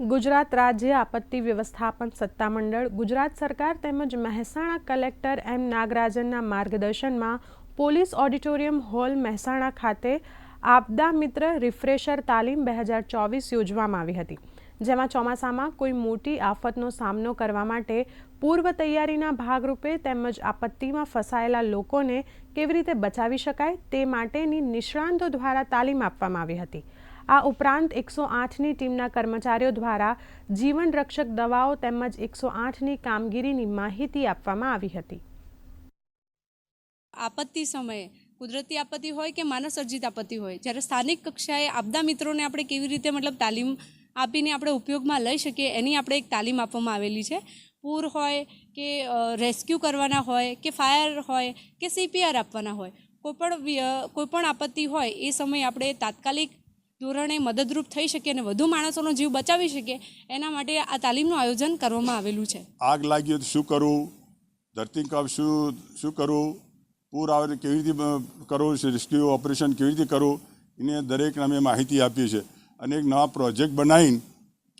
ગુજરાત રાજ્ય આપત્તિ વ્યવસ્થાપન સત્તામંડળ, ગુજરાત સરકાર તેમજ મહેસાણા કલેક્ટર એમ નાગરાજનના માર્ગદર્શનમાં પોલીસ ઓડિટોરિયમ હોલ મહેસાણા ખાતે આપદા મિત્ર રિફ્રેશર તાલીમ બે હજાર ચોવીસ યોજવામાં આવી હતી, જેમાં ચોમાસામાં કોઈ મોટી આફતનો સામનો કરવા માટે પૂર્વ તૈયારીના ભાગરૂપે તેમજ આપત્તિમાં ફસાયેલા લોકોને કેવી રીતે બચાવી શકાય તે માટેની નિષ્ણાંતો દ્વારા તાલીમ આપવામાં આવી હતી. આ ઉપરાંત એકસો આઠની ટીમના કર્મચારીઓ દ્વારા જીવન રક્ષક દવાઓ તેમજ એકસો આઠની કામગીરીની માહિતી આપવામાં આવી હતી. આપત્તિ સમયે કુદરતી આપત્તિ હોય કે માનવ સર્જિત આપત્તિ હોય, જ્યારે સ્થાનિક કક્ષાએ આપદા મિત્રોને આપણે કેવી રીતે મતલબ તાલીમ આપીને આપણે ઉપયોગમાં લઈ શકીએ એની આપણે એક તાલીમ આપવામાં આવેલી છે. પૂર હોય કે રેસ્ક્યુ કરવાના હોય કે ફાયર હોય કે સીપીઆર આપવાના હોય કોઈપણ કોઈપણ આપત્તિ હોય એ સમયે આપણે તાત્કાલિક ધોરણે મદદરૂપ થઈ શકે અને વધુ માણસોનો જીવ બચાવી શકે એના માટે આ તાલીમનું આયોજન કરવામાં આવેલું છે. આગ લાગી તો શું કરવું ધરતીકંપ શું શું કરવું પૂર આવે કેવી રીતે કરવું રેસ્ક્યુ ઓપરેશન કેવી રીતે કરવું એને દરેકને અમે માહિતી આપીએ છીએ. અને એક નવા પ્રોજેક્ટ બનાવીને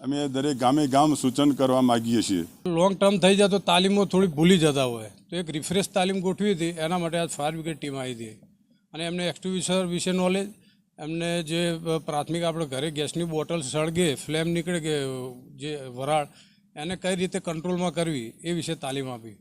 અમે દરેક ગામે ગામ સૂચન કરવા માગીએ છીએ. લોંગ ટર્મ થઈ જાય તો તાલીમો થોડી ભૂલી જતા હોય. તો એક રિફ્રેશ તાલીમ ગોઠવી હતી એના માટે આજ ફાયર બ્રિગેડ ટીમ આવી હતી. અને એમને એક્સટિવ્યુશર વિશે નોલેજ એમને જે પ્રાથમિક આપણે ઘરે ગેસની બોટલ સળગે, ફ્લેમ નીકળે કે જે વરાળ, એને કઈ રીતે કંટ્રોલમાં કરવી એ વિશે તાલીમ આપી.